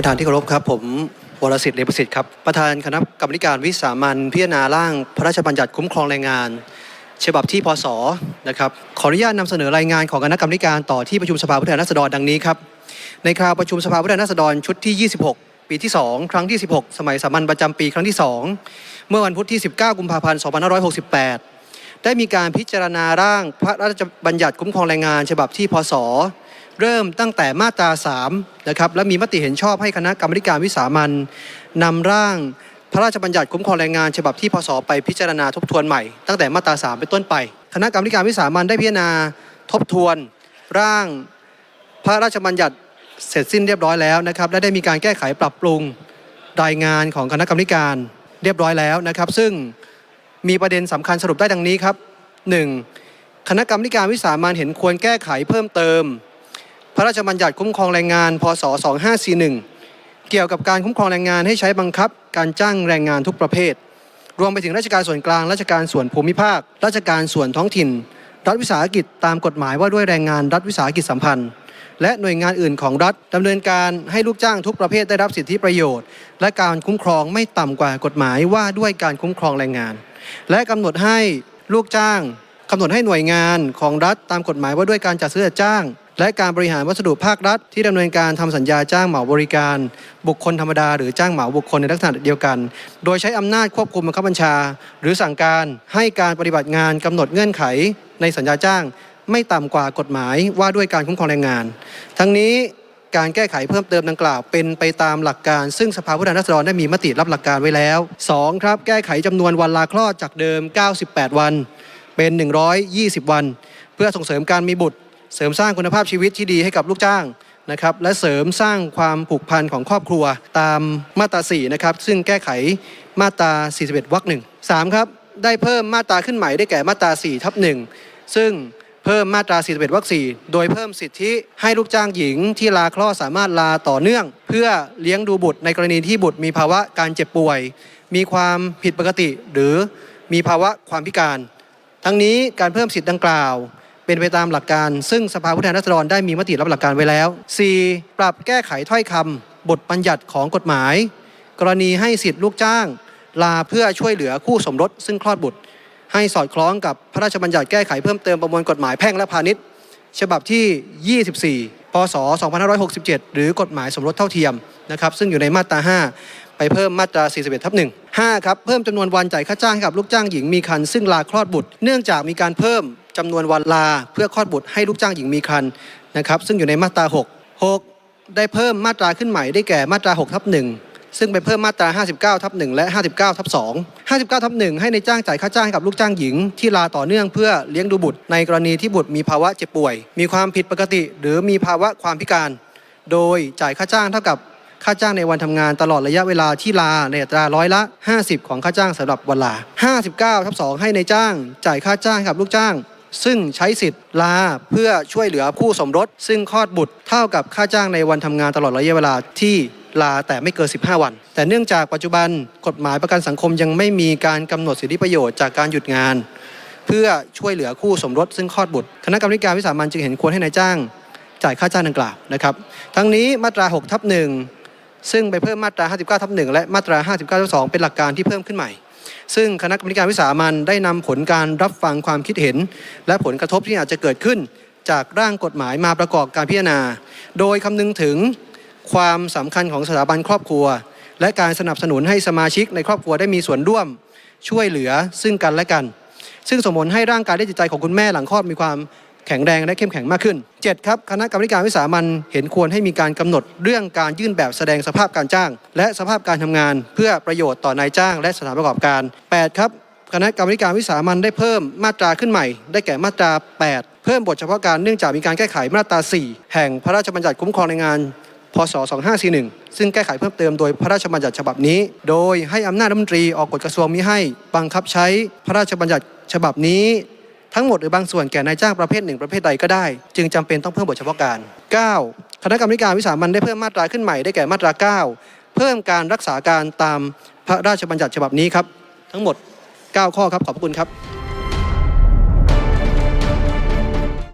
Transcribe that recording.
ประธานที่เคารพครับ ผมวรสิทธิ์เลประสิทธิ์ครับประธานคณะกรรมการวิสามันพิจารณาร่างพระราชบัญญัติคุ้มครองแรงงาน ฉบับที่พศนะครับขออนุญาตนำเสนอรายงานของคณะกรรมการต่อที่ประชุมสภาผู้แทนราษฎรดังนี้ครับในคราวประชุมสภาผู้แทนราษฎรชุดที่ 26 ปีที่ 2 ครั้งที่ 16 สมัยสามัญประจำปีครั้งที่ 2 เมื่อวันพุธที่ 19 กุมภาพันธ์ 2568 ได้มีการพิจารณาร่างพระราชบัญญัติคุ้มครองแรงงาน ฉบับที่พศ เริ่มตั้งแต่มาตรา3นะครับและมีมติเห็นชอบให้คณะกรรมการวิสามันนำร่างพระราชบัญญัติคุ้มครองแรงงานฉบับที่พศไปพิจารณาทบทวนใหม่ ตั้งแต่มาตรา3เป็นต้นไป คณะกรรมการวิสามันได้พิจารณาทบทวน ร่างพระราชบัญญัติเสร็จสิ้นเรียบร้อยแล้วนะครับและได้มีการแก้ไขปรับปรุงรายงานของคณะกรรมการเรียบร้อยแล้วนะครับ ซึ่งมีประเด็นสำคัญสรุปได้ดังนี้ครับ 1. คณะกรรมการวิสามันเห็นควรแก้ไขเพิ่มเติม พระราชบัญญัติคุ้มครองแรงงาน พศ 2541 เกี่ยวกับการคุ้มครองแรงงานให้ใช้บังคับ การจ้างแรงงานทุกประเภท รวมไปถึงราชการส่วนกลาง ราชการส่วนภูมิภาค ราชการส่วนท้องถิ่น รัฐวิสาหกิจตามกฎหมายว่าด้วยแรงงานรัฐวิสาหกิจสัมพันธ์ และหน่วยงานอื่นของรัฐดำเนินการให้ลูกจ้างทุกประเภทได้รับสิทธิประโยชน์ และการคุ้มครองไม่ต่ำกว่ากฎหมายว่าด้วยการคุ้มครองแรงงาน และกำหนดให้ลูกจ้างกำหนดให้หน่วยงานของรัฐตามกฎหมายว่าด้วยการจัดซื้อจัดจ้าง และการบริหารวัสดุภาครัฐ ที่ดำเนินการทำสัญญาจ้างเหมาบริการ บุคคลธรรมดา หรือจ้างเหมาบุคคลในลักษณะเดียวกัน โดยใช้อำนาจควบคุมบังคับบัญชา หรือสั่งการให้การปฏิบัติงานกำหนดเงื่อนไข ในสัญญาจ้าง ไม่ต่ำกว่ากฎหมายว่าด้วยการคุ้มครองแรงงาน ทั้งนี้การแก้ไขเพิ่มเติมดังกล่าว เป็นไปตามหลักการ ซึ่งสภาผู้แทนราษฎรได้มีมติรับหลักการไว้แล้ว 2. ครับแก้ไขจำนวนวันลาคลอดจากเดิม 98 วัน เป็น 120 วัน เพื่อส่งเสริมการมีบุตร เสริมสร้างคุณภาพชีวิตที่ดีให้กับลูกจ้างนะครับและเสริมสร้างความผูกพันของครอบครัวตามมาตรา4นะครับซึ่งแก้ไขมาตรา 41วรรคหนึ่งสามครับได้เพิ่มมาตราขึ้นใหม่ได้แก่มาตรา4ทับหนึ่งซึ่งเพิ่มมาตรา 41วรรคสี่โดยเพิ่มสิทธิให้ลูกจ้างหญิงที่ลาคลอดสามารถลาต่อเนื่อง เพื่อเลี้ยงดูบุตรในกรณีที่บุตรมีภาวะการเจ็บป่วย มีความผิดปกติหรือมีภาวะความพิการ ทั้งนี้การเพิ่มสิทธิ์ดังกล่าว เป็นไปตามหลักการ ซึ่งสภาผู้แทนราษฎรได้มีมติรับหลักการไว้แล้ว 4. ปรับแก้ไขถ้อยคำบทบัญญัติของกฎหมาย กรณีให้สิทธิ์ลูกจ้าง ลาเพื่อช่วยเหลือคู่สมรส ซึ่งคลอดบุตร ให้สอดคล้องกับพระราชบัญญัติแก้ไขเพิ่มเติมประมวลกฎหมายแพ่งและพาณิชย์ ฉบับที่ 24 พศ 2567 หรือกฎหมายสมรสเท่าเทียมนะครับซึ่งอยู่ในมาตรา 5ไปเพิ่มมาตรา 41 ทับ 1 5 ครับ เพิ่มจำนวนวันจ่ายค่าจ้างให้กับลูกจ้างหญิงมีครรภ์ซึ่งลาคลอดบุตร เนื่องจากมีการเพิ่ม จำนวนวันลาเพื่อคลอดบุตรให้ลูกจ้างหญิงมีครรภ์นะครับซึ่งอยู่ในมาตรา 6 6 ได้เพิ่มมาตราขึ้นใหม่ได้แก่มาตรา6ทับ1ซึ่งไปเพิ่มมาตรา 59ทับ1และ 59ทับ2 59ทับ1ให้ในจ้างจ่ายค่าจ้างให้กับลูกจ้างหญิง ที่ลาต่อเนื่องเพื่อเลี้ยงดูบุตรในกรณีที่บุตรมีภาวะเจ็บป่วย มีความผิดปกติ หรือมีภาวะความพิการ โดยจ่ายค่าจ้างเท่ากับค่าจ้างในวันทำงานตลอดระยะเวลาที่ลาในอัตราร้อยละ 50 ของค่าจ้างสำหรับวันลา 59ทับ2ให้ในจ้างจ่ายค่าจ้างให้กับลูกจ้าง ซึ่งใช้สิทธิ์ลาเพื่อช่วยเหลือคู่สมรส ซึ่งคลอดบุตรเท่ากับค่าจ้างในวันทำงานตลอดระยะเวลาที่ลาแต่ไม่เกิน 15 วัน แต่เนื่องจากปัจจุบันกฎหมายประกันสังคมยังไม่มีการกำหนดสิทธิประโยชน์จากการหยุดงาน เพื่อช่วยเหลือคู่สมรส ซึ่งคลอดบุตร คณะกรรมการวิสามันจึงเห็นควรให้นายจ้าง จ่ายค่าจ้างดังกล่าวนะครับ ทั้งนี้มาตรา6ทับหนึ่งซึ่งไปเพิ่มมาตรา 59ทับหนึ่งและมาตรา 59ทับสองเป็นหลักการที่เพิ่มขึ้นใหม่ ซึ่งคณะกรรมการวิสามันได้นำผลการรับฟังความคิดเห็น และผลกระทบที่อาจจะเกิดขึ้น จากร่างกฎหมายมาประกอบการพิจารณา โดยคำนึงถึงความสำคัญของสถาบันครอบครัว และการสนับสนุนให้สมาชิกในครอบครัวได้มีส่วนร่วมช่วยเหลือซึ่งกันและกัน ซึ่งสมผลให้ร่างกายและจิตใจของคุณแม่หลังคลอดมีความ แข็งแรงและเข้มแข็งมากขึ้น 7. ครับคณะกรรมการวิสามันเห็นควรให้มีการกำหนดเรื่องการยื่นแบบแสดงสภาพการจ้าง และสภาพการทำงาน เพื่อประโยชน์ต่อนายจ้าง และสถานประกอบการ 8. ครับคณะกรรมการวิสามันได้เพิ่มมาตราขึ้นใหม่ ได้แก่มาตรา 8 เพิ่มบทเฉพาะการเนื่องจากมีการแก้ไขมาตรา 4 แห่งพระราชบัญญัติคุ้มครองแรงงานพศ 2541 ซึ่งแก้ไขเพิ่มเติมโดยพระราชบัญญัติฉบับนี้ โดยให้อำนาจรัฐมนตรีออกกฎกระทรวงมิให้ บังคับใช้พระราชบัญญัติฉบับนี้ ทั้งหมดหรือบางส่วนแก่นายจ้างประเภทหนึ่งประเภทใดก็ได้ จึงจำเป็นต้องเพิ่มบทเฉพาะการ 9. คณะกรรมการวิสามันได้เพิ่มมาตราขึ้นใหม่ได้แก่มาตรา 9 เพิ่มการรักษาการตามพระราชบัญญัติฉบับนี้ครับ ทั้งหมด 9 ข้อครับขอบคุณครับ